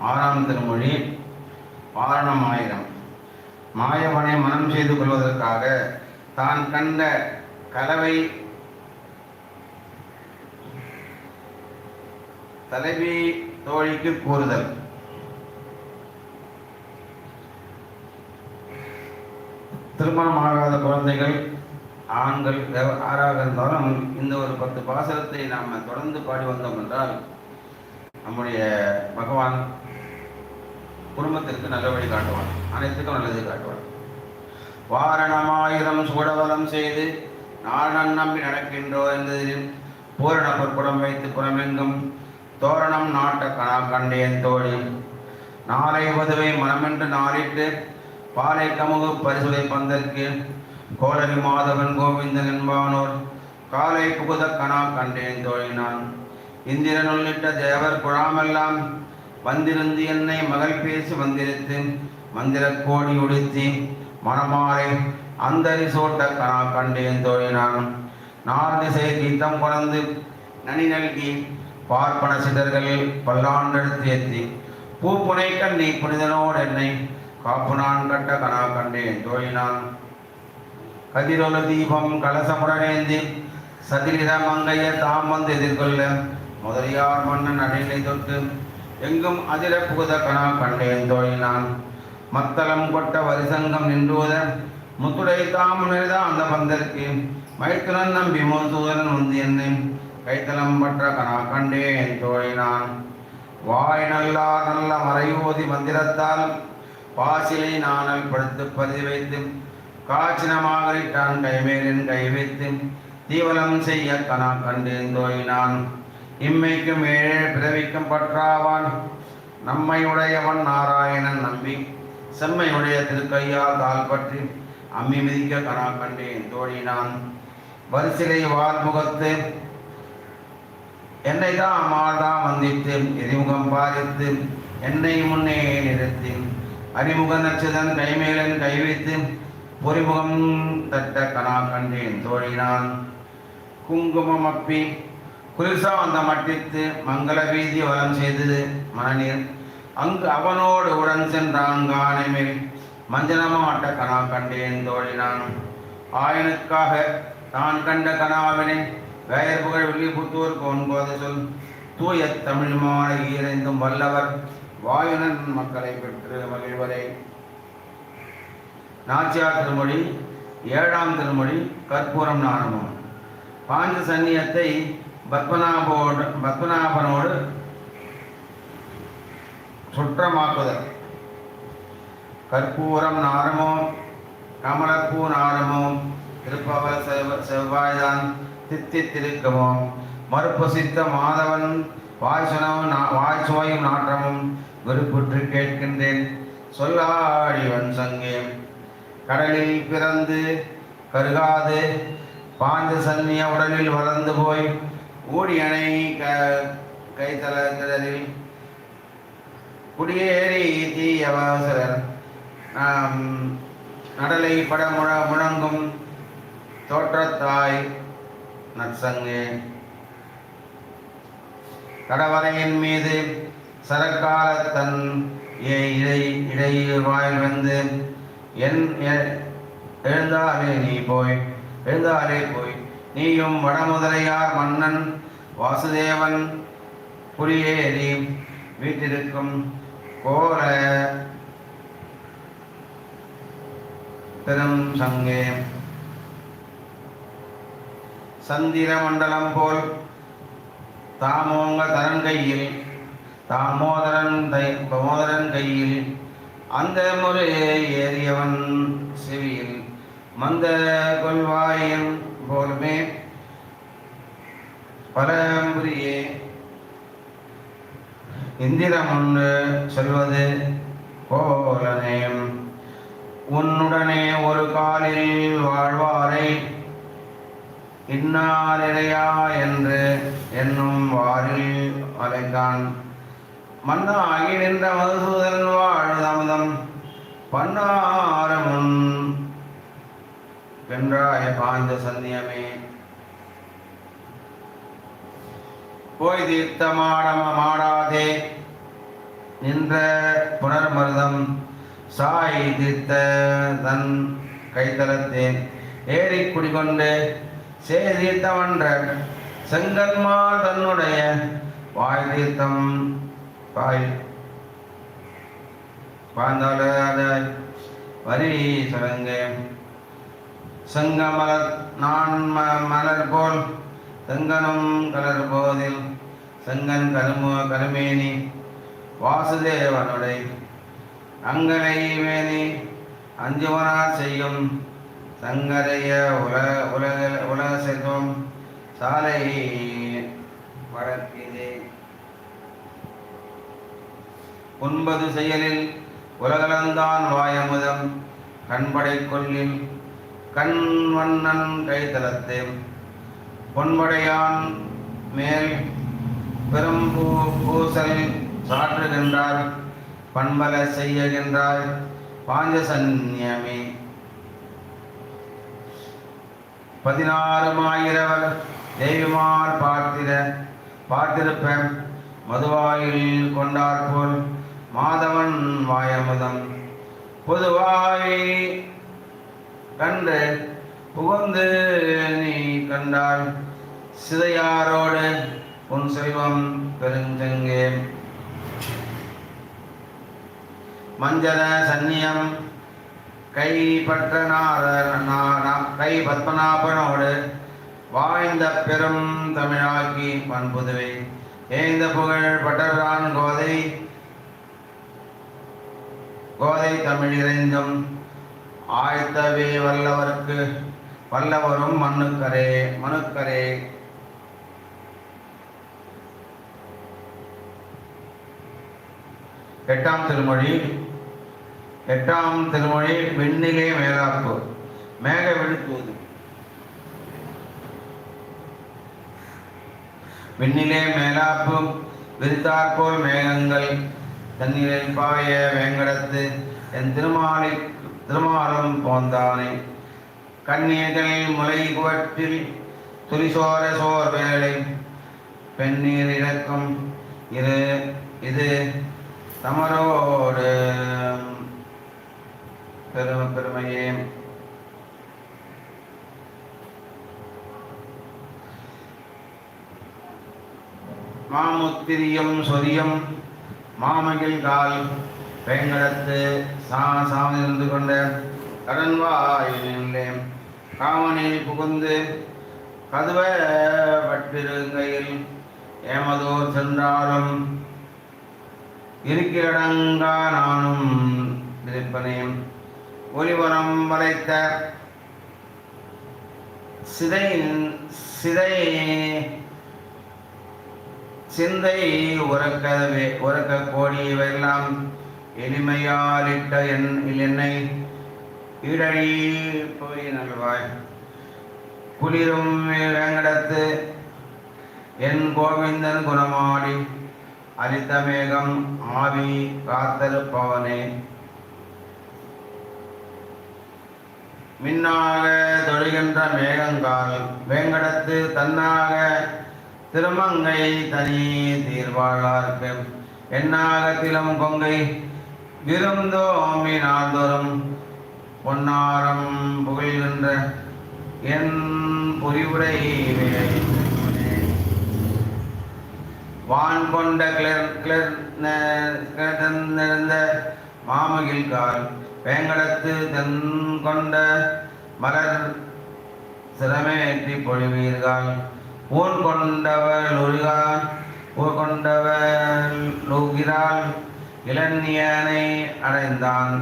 ஆறாம் திருமொழி பாரணம் ஆயிரம் மாயவனை மனம் செய்து கொள்வதற்காக தான் கண்ட கலவை தலைவி தோழிக்கு கூறுதல். திருமணம் ஆகாத குழந்தைகள் ஆண்கள் யாராக இருந்தாலும் இந்த ஒரு பத்து பாசனத்தை நாம் தொடர்ந்து பாடி வந்தோம் என்றால் நம்முடைய பகவான் குடும்பத்திற்கு நல்ல வழி காட்டுவான். அனைத்துக்கும் நல்லது காட்டுவான். வாரணமாயிரம் சூடவலம் செய்து நாடன் நம்பி நடக்கின்றோர் என்பதில் பூரண பொற்புடம் வைத்து புறமெங்கும் தோரணம் நாட்ட கணா கண்டேன் தோழி. நாளை உதவை மனமென்று நாளிட்டு பாலை கமுகு பரிசுலை பந்தற்கு கோலரி மாதவன் கோவிந்தன் என்பானோர் காலை புகுத கணா கண்டேன் தோழினான் இந்திரன் உள்ளிட்ட தேவர் குழாமெல்லாம் வந்திருந்து என்னை மகள் பேசி வந்திருத்து மந்திரக் கோடி உடுத்தி மனமாறை அந்தரி சோட்ட கணா கண்டேன் தோழினான் நார் திசை கீதம் கொணர்ந்து நனி நல்கி பார்ப்பன சிதர்கள் பல்லாண்டெடுத்து ஏத்தி பூப்புனை கண்ணி புனிதனோடு என்னை காப்பு நான் கட்ட கணா கண்டேன் தோழினான் கதிரொல தீபம் கலசமுடனேந்தி சதிரிட மங்கைய தாம் வந்து எதிர்கொள்ள முதலியார் மன்னன் அடிநிலை தொட்டு எங்கும் அதிர புகுத கணா கண்டேன் தோழினான் மத்தளம் கொட்ட வரிசங்கம் நின்றுவத முத்துடை தாம் அந்த பந்தற்கு மைத்துனன் நம்பி மூத்தூதன் வந்து என்னை கைத்தளம் பற்ற கணா கண்டேன் தோழினான் வாய் நல்லா நல்ல மறையோதி மந்திரத்தால் பாசிலை நாணல் படுத்து பதி வைத்து காய்ச்சினமாக கைமேலின் கை வைத்து தீவலம் செய்ய கணா கண்டேன் தோழினான் இம்மைக்கும் ஏழே பிறவிக்கும் பற்றாவான். நம்மையுடையவன் நாராயணன் நம்பி செம்மையுடைய திருக்கையால் தாள் பற்றி அம்மி மிதிக்க கனா கண்டேன் தோழினான் வரிசிலை வால்முகத்து என்னை தான் அம்மாதான் வந்தித்து எரிமுகம் பாதித்து என்னை முன்னே நிறுத்தி அறிமுக நச்சுதன் கைமேலன் கை வைத்து பொறிமுகம் தட்ட கனா கண்டேன் தோழினான் குங்குமம் அப்பி குளிர்சாந்த மட்டித்து மங்கள வீதி வலம் செய்தது மனநீர். அங்கு அவனோடு உடன் சென்றான் காணமே மஞ்சனமாட்ட கனா கண்டேன் தோழினான் ஆயனுக்காக தான் கண்ட கனாவினை வேயர் புகழ் வில்லிபுத்தூர் கோன்போது சொல். தூய தமிழ் மாலை வல்லவர் வாயுனன் மக்களை பெற்று மகிழ்வரே. நாச்சியார் திருமொழி ஏழாம் திருமொழி கற்பூரம் நாணமும். பாஞ்ச சன்னியத்தை பத்மநாபோடு பத்மநாபனோடு சுற்றமாக்குதல். கற்பூரம் நாரமோ கமலப்பூ நாரமோ திருப்பவர் செவ்வ செவ்வாய்தான் தித்தி திருக்கமோ. மறுபசித்த மாதவன் வாய்சுனவும் நா- வாய்ச்சுவையும் நாற்றமும் விருப்புற்று கேட்கின்றேன். சொல்லாடிவன் சங்கே. கடலில் பிறந்து கருகாது பாஞ்ச சன்னிய உடலில் வளர்ந்து போய் ஊடியணை க கைத்தலங்களில் குடியேறி தீயவாசரர் நாம் நடலை பட முழ முழங்கும் தோற்றத்தாய் நற்சங்கு. கடவரையின் மீது சரக்கால தன் ஏ இடை இடையில் வாயில் வந்து என் எ- எழுந்தாலே நீ போய் எழுந்தாலே போய் நீயும் வடமுதலையார் மன்னன் வாசுதேவன் புலியேறி வீட்டிருக்கும் கோர பெரும் சங்கே. சந்திர மண்டலம் போல் தாமோங்க தரன் கையில் தாமோதரன் தை தாமோதரன் கையில் அந்த முறையே ஏறியவன் செவியில். மந்த கொள்வாயின் போலுமே பரம்புரியே இந்திரம் ஒன்று சொல்வது போலனே உன்னுடனே ஒரு காலில் வாழ்வாரை இன்னாரிடையா என்று என்னும் வாரில் அலைத்தான் மன்னாகி நின்ற மதுசூதன் வாழ்தமுதம். பன்னாரமுன் வென்றாய பாய்ந்த சந்தியமே போய் தீர்த்தமாடம மாடாதே. நின்ற புனர்மருதம் சாய் தீர்த்த தன் கைத்தலத்தே ஏறி குடிகொண்டு சேதீர்த்தமன்ற செங்கன்மா தன்னுடைய வாய் தீர்த்தம் வாய் பாய்ந்தால வரி சடங்கு. செங்கமலர் நான் ம- மலர் போல் செங்கனும் கலர் போதில் செங்கன் கருமு கருமேனி வாசுதேவனுடைய அங்கனை மேனி அஞ்சுவனா செய்யும் சங்கரைய உல உலக உலக செல்வம் சாலை வளர்க்கிறே ஒன்பது செயலில் உலகளந்தான் வாயமுதம் கண்படை கொள்ளில் கண் வண்ணன் கைதலத்தே. பொன்படையான் மேல் பெரும்பூ பூசல் சாற்றுகின்றார் பண்பல செய்யகின்றார் பாஞ்சசன்யமே பதினாறுமாயிரவர் தெய்வமார் பார்த்திர பார்த்திருப்ப மதுவாயில் கொண்டாற்போல் மாதவன் வாயமுதம். பொதுவாய் கண்டு புகுந்து நீ கண்டாய் சிதையாரோடு உன் செல்வம் பெருஞ்செங்கே. மஞ்சள சந்நியம் கை கை பத்மநாபனோடு வாய்ந்த பெரும் தமிழாக்கி பண்புதுவை ஏந்த புகழ் பட்டரான் கோதை கோதை தமிழ் இறைந்தும். ஆய்த்தவே வல்லவருக்கு வல்லவரும் மண்ணுக்கரே மனுக்கரே. எட்டாம் திருமொழி எட்டாம் திருமொழி விண்ணிலே மேலாப்பு மேக விழுத்துவது விண்ணிலே மேலாப்பு விரித்தாற்போல் மேகங்கள் தண்ணீரில் பாய வேங்கடத்து என் திருமாலை திருமாலம் போந்தானே. கண்ணீர்கள் முலை குவற்றில் துரிசோர சோர் வேலை பெண்ணீர் இறக்கும் இரு இது தமரோடு. பெரும பெருமையே. மாமுத்திரியம் சொரியம் மாமகில் கால் வேங்கடத்து சா சாமிருந்து கொண்ட கடன்வாயிலே காமனில் புகுந்து கதுவ பட்டிருங்கையில் ஏமதோர் சென்றாலும் இருக்கிறடங்கா நானும் இருப்பனேன் ஒளிவரம் வளைத்த சிதை சிதை சிந்தை உறக்கவே உறக்க கோடியவெல்லாம் எளிமையாலிட்ட என் என்னை ஈடழி போய் நல்வாய். குளிரும் வேங்கடத்து என் கோவிந்தன் குணமாடி அரித்த மேகம் ஆவி காத்தருப்பவனே மின்னாக தொழுகின்ற மேகங்கால் வேங்கடத்து தன்னாக திருமங்கை தனி தீர்வாழார்க்கு என்னாக திலம் கொங்கை விருந்தோமி நாள்தோறும் பொன்னாரம் புகழ்கின்ற என் புரிவுடை வான் கொண்ட கிளர் கிளர் நிறைந்த மாமகில் கால் வேங்கடத்து தென் கொண்ட மலர் சிரமேற்றி பொழிவீர்கள் ஊர் கொண்டவள் உருகால் ஊர் கொண்டவள் லூகிறாள் இளநியனை அடைந்தான்.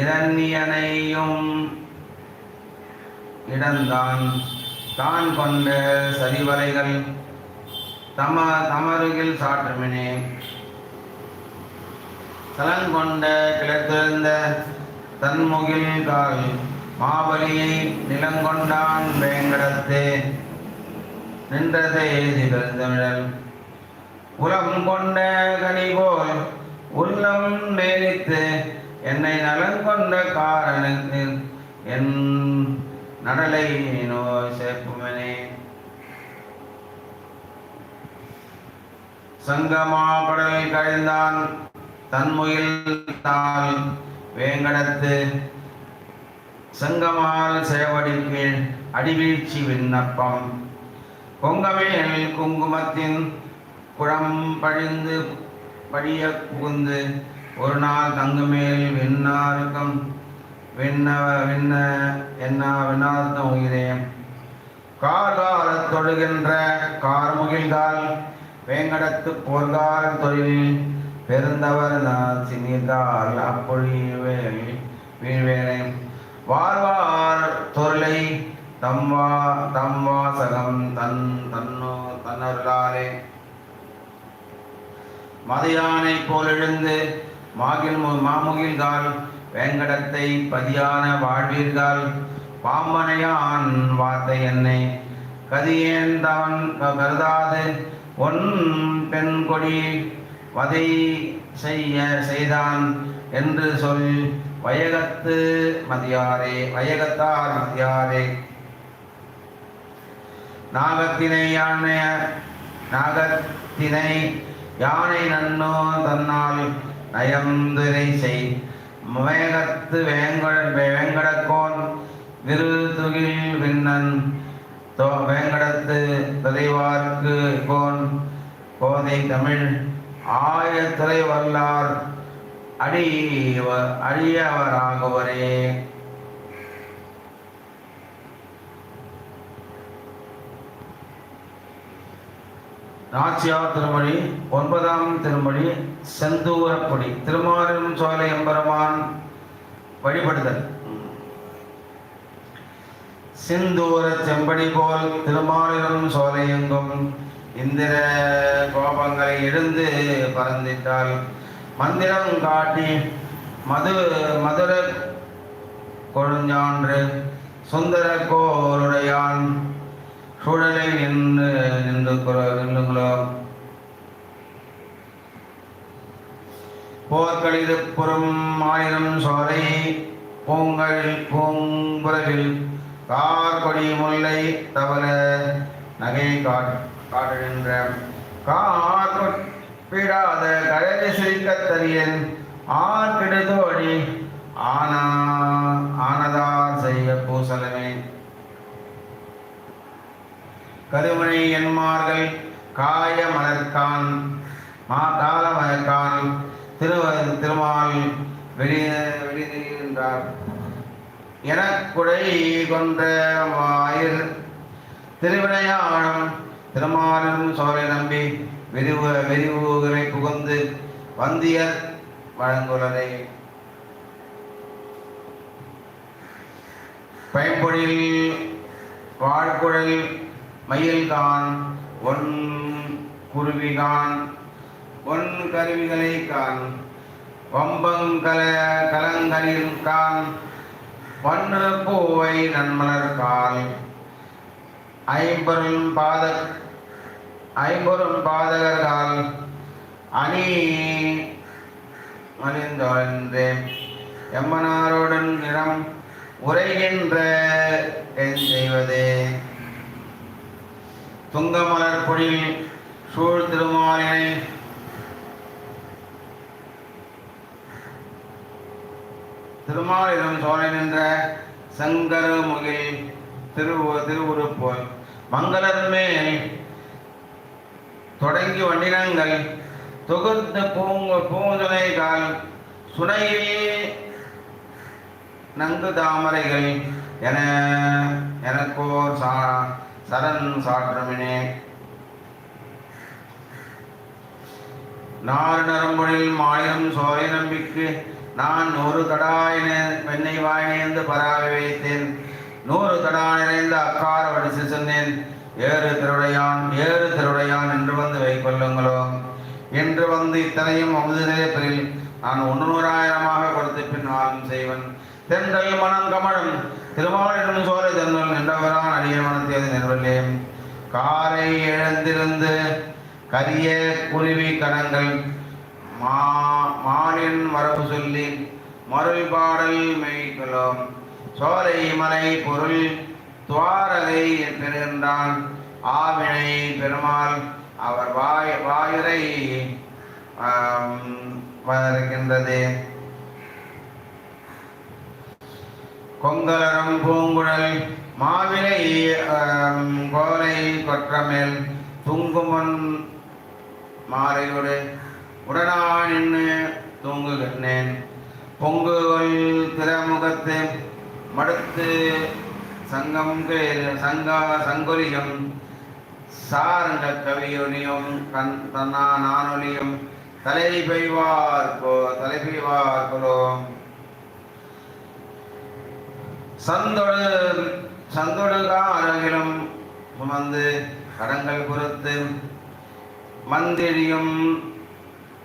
இரண்யனையும் இடந்தான் தான் கொண்ட சரிவலைகள் தம தமருகில் சாற்றுமினே. தலங்கொண்ட கிளர்த்திருந்த தன்முகில் கால் மாபலியை நிலங்கொண்டான் வேங்கடத்தே. நின்றதே பெருந்தமிழல் உலகம் கொண்ட கனி போல் உள்ளம் மேலித்து என்னை நலன் கொண்ட காரணத்தில் என் நடலை நோய் சேர்ப்புமனே சங்கமா கடலில் கழிந்தான் தன்முயில்தால் வேங்கடத்து. செங்கமால் சேவடிக்கு அடிவீழ்ச்சி விண்ணப்பம். கொங்கமேல் குங்குமத்தின் குழம் பழிந்து படிய புகுந்து ஒரு நாள் தங்குமேல் வெண்ணாருக்கம். வெண்ண விண்ண என்ன விண்ணார்த்தம் உயிரேன். காலார தொழுகின்ற கார்முகில்கால் வேங்கடத்து போர்கால் தொழிலில் பெருந்தவர் சினிகால் அப்பொழிவேல் வீழ்வேனை வாழ்வார் தொருளை தம்வா தம்வாசகம் தன் தன்னோ தன்னருளாலே. மதியானை போல் எழுந்து மாகில் மு- மாமுகில்கால் வேங்கடத்தை பதியான வாழ்வீர்கள் பாம்பனையான் வார்த்தை என்னை. கதியேந்தவன் கருதாது ஒன் பெண் கொடி வதை செய்ய செய்தான் என்று சொல் வயகத்து மதியாரே வயகத்தார் மதியாரே. நாகத்தினை யானைய நாகத்தினை யானை நன்னோ தன்னால் நயந்திரை செய். மேகத்து வேங்கட வேங்கடக்கோன் விருதுகில் விண்ணன். தோ வேங்கடத்து தலைவார்க்கு கோன். கோதை தமிழ் ஆயத்துறை வல்லார். அடி அழியவராகவரே நாச்சியார் திருமொழி ஒன்பதாம் திருமொழி செந்தூரப்பொடி திருமாலின் சோலை எம்பெருமான் வழிபடுதல். சிந்தூர செம்படி போல் திருமாலிலும் சோலை எங்கும் இந்திர கோபங்களை எழுந்து பறந்திட்டால் மந்திரம் காட்டி மது மதுர கொழுஞ்சான்று சுந்தர கோருடையான் சூழலை நின்று நின்று குற- நின்றுங்களோ போர்க்களிது புறம் ஆயிரம் சோலை பூங்கள் பூங்குறவில் கார்கொடி முல்லை தவள நகை காட் காட்டுகின்ற காடாத கழறி சிரிக்கத் தரியன் ஆர்கிடுதோழி ஆனா ஆனதார் செய்ய பூசலை கருமனை என்மார்கள் காய மலர்கான் மா கால மலர்கான் திருவ திருமால் வெளிய வெளியிருந்தார் எனக்குடை கொன்ற வாயிர் திருவிளையாடம் திருமாலும் சோலை நம்பி விரிவு விரிவுகளை புகுந்து வந்தியர் வழங்குவதை பயன்பொழில் வாழ்குழல் மயில்கான் ஒன் குருவிகான் ஒன் கருவிகளை கான் வம்பங்கல கலங்களில் கான் வன்று பூவை நன்மலர் கால் ஐம்பொருள் பாத ஐம்பொருள் பாதகர்கள் அணி மலிந்தொழிந்து எம்மனாரோடன் நிறம் உரைகின்ற என் செய்வது துங்கமலர் பொழில் சூழ் திருமாலினை திருமாலிடம் சோலை நின்ற சங்கர முகில் திரு திருவுருப்போல் மங்களன்மேல் தொடங்கி வண்டினங்கள் தொகுத்த பூங்கு பூங்குலைகால் சுனையில் நங்கு தாமரைகள் என எனக்கோர் சா சரண் சாற்றமினே நாறு நரம்பொழில் மாயம் சோலை நம்பிக்கு நான் நூறு தடாயின பெண்ணை வாய்நேர்ந்து பராவி வைத்தேன். நூறு தடா நிறைந்த அக்கார வடிசு சொன்னேன். ஏறு திருடையான் ஏறு திருடையான் என்று வந்து வைக்கொள்ளுங்களோ? என்று வந்து இத்தனையும் அமுது நிலைப்பெறில் நான் ஒன்று நூறாயிரமாக கொடுத்து பின் ஆளும் செய்வன். தென்றல் மனம் கமழும். திருமாவளம் சோலை தந்தல் நின்றவரான் அடிய மனத்தேது நிறுவலே காரை இழந்திருந்து கரிய குருவி கணங்கள் மா மானின் மரபு சொல்லி மருள் பாடல் மெய்களோம் சோலை மலை பொருள் துவாரகை பெறுகின்றான் ஆவினை பெருமாள் அவர் வாய் வாயுரை ஆம், கொங்கலரம் பூங்குழல் மாவிலை கோலை கொற்றமேல் துங்குமன் மாறையோடு உடனா நின்று தூங்குகின்றேன். பொங்குகள் திறமுகத்து மடுத்து சங்கம் சங்கா சங்கொலியும் சாரங்க கவியொலியும் கண் தன்னா நானொலியும் தலை பெய்வார்கோ தலை சந்தொடு சந்தொடுகா அருகிலும் சுமந்து கடங்கள் பொறுத்து மந்திரியும்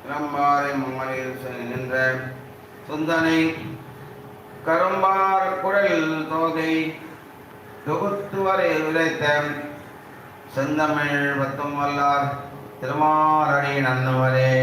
இளம்பாறை மம்மலில் நின்ற சுந்தனை கரும்பார் குழல் தோகை தொகுத்து வரை செந்தமிழ் பத்தும் வல்லார் திருமாரடி நன்னுவரே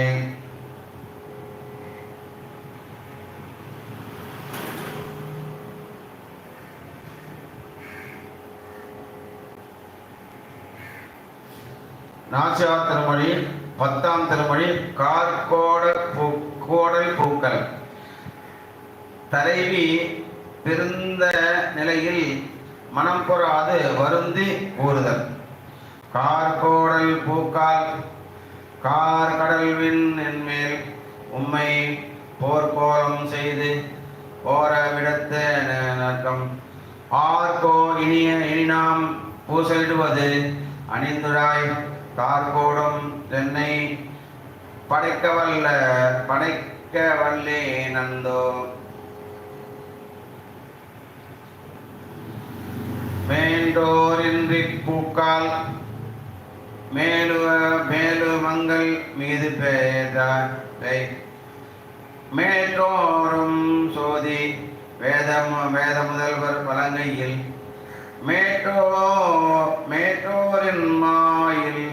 நாச்சியார் திருமொழி பத்தாம் திருமொழி கார்கோட பூ கோடல் பூக்கள். தலைவி பிறந்த நிலையில் மனம் பொறாது வருந்தி கூறுதல் கார்கோடல் பூக்கால் கார் கடல்வின் என்மேல் உம்மை போர்க்கோலம் செய்து போர விடத்த நக்கம் ஆர்கோ இனிய இனினாம் பூசலிடுவது அணிந்துழாய் கார்கோடும் தென்னை படைக்க வல்ல படைக்க வல்லே நந்தோ. மேண்டோரின்றி பூக்கால் மேலு மேலு மங்கள் மீது பேதை மேற்றோரும் சோதி வேதம் வேத முதல்வர் பலங்கையில் மேற்றோ மேற்றோரின் மாயில்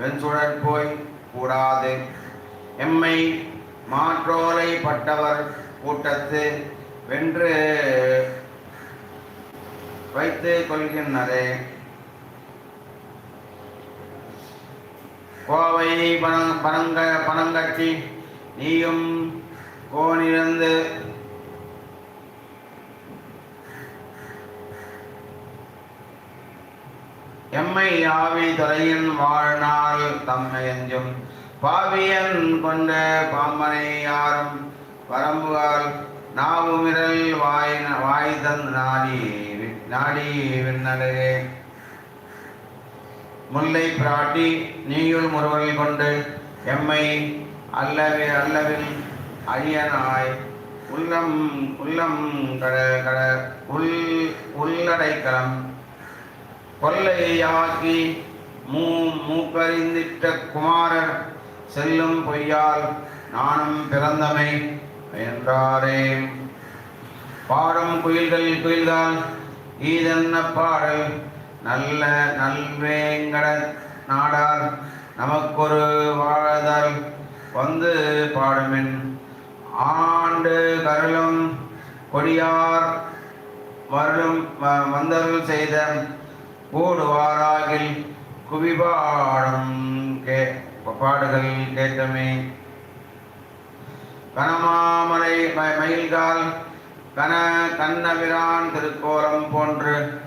வெண்சுழற் போய் கூடாது. எம்மை மாற்றோலை பட்டவர் கூட்டத்து வென்று வைத்து கொள்கின்றனரே. கோவை பனங் பனங்க பனங்கட்டி நீயும் கோனிருந்து எம்மை யாவி தொலையின் வாழ்நாள் தம்மை எஞ்சும் பாவியன் கொண்ட பாம்பனை யாரும் வரம்புகால் நாவுமிரல் வாய் வாய் தன் நாடி நாடி விண்ணலரே முல்லை பிராட்டி நீயுள் முறுவல் கொண்டு எம்மை அல்லவே அல்லவில் அழியனாய். உள்ளம் உள்ளம் கட கட உள் உள்ளடைக்கலம் கொள்ளையாகி மூ மூக்கறிந்திட்ட குமாரர் செல்லும் பொய்யால் நானும் பிறந்தமை என்றாரே. பாடும் குயில்கள் குயில்தான் ஈதன்ன பாடல்? நல்ல நல்வேங்கட நாடார் நமக்கொரு வாழ்தல் வந்து பாடுமின். ஆண்டு கருளும் கொடியார் வருளும் வ- வந்தருள் செய்த கூடுவாராகில் குவிபாடம் கே பாடுகள் கேட்டமே. கனமாமலை மயில்கால் கன கண்ணபிரான் திருக்கோலம் போன்று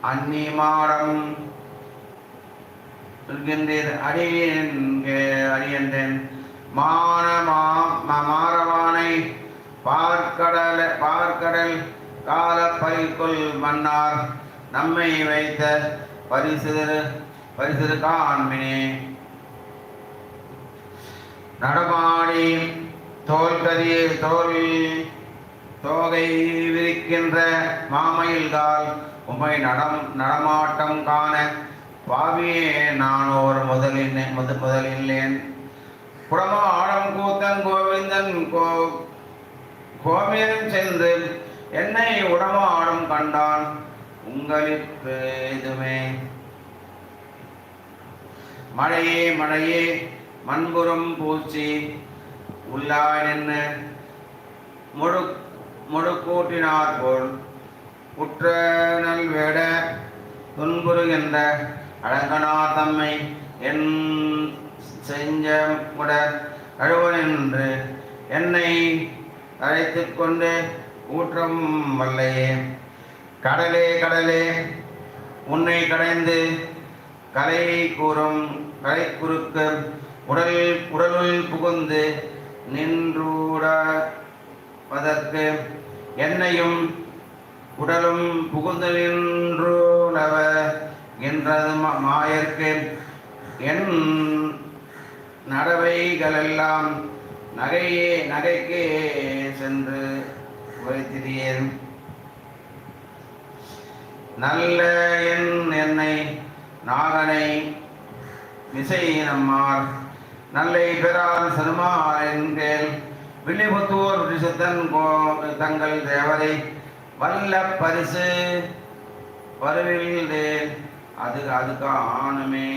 அன்னி மாடம் இருக்கின்றீர் அடியேன் கே- மான மா- மாறவானை பார்க்கடல பார்க்கடல் கால பைக்குள் மன்னார். நம்மை வைத்த பரிசு பரிசு காண்பினே. நடமாடி தோல் கரிய தோல் தோகை விரிக்கின்ற மாமயில்கால் உம்மை நடம் நடமாட்டம் காண பாவியே நான் ஒரு முதலில் முத முதலில்லேன் ஆடம் கூத்தன் கோவிந்தன் கோ கோவியன் சென்று என்னை உடமாடும் கண்டான். உங்களில் இதுமே மழையே மழையே மண்புறம் பூச்சி உள்ளாய் நின்று முழு முழுக்கூட்டினார் போல் குற்ற நல்வேட துன்புறுகின்ற அழகனா தம்மை என் செஞ்ச கூட கழுவன் என்று என்னை அழைத்து கொண்டு ஊற்றம் வல்லையே. கடலே கடலே. உன்னை கடைந்து கலை கூறும் கலை குறுக்க உடல் உடலுள் புகுந்து நின்றூடாவதற்கு என்னையும் உடலும் புகுந்து நின்றுடவ என்றது மா- மாயர்க்கு. என் நடவைகளெல்லாம் நகையே நகைக்கே சென்று வைத்திரியேன் நல்ல என் என்னை நாகனை மிசை நம்மார் நல்லை பெறார் சருமார் என்கேள் வில்லிபுத்தூர் ரிஷத்தன் கோ- தங்கள் தேவரை வல்ல பரிசு வருவில் அது அதுக்கு ஆணுமே.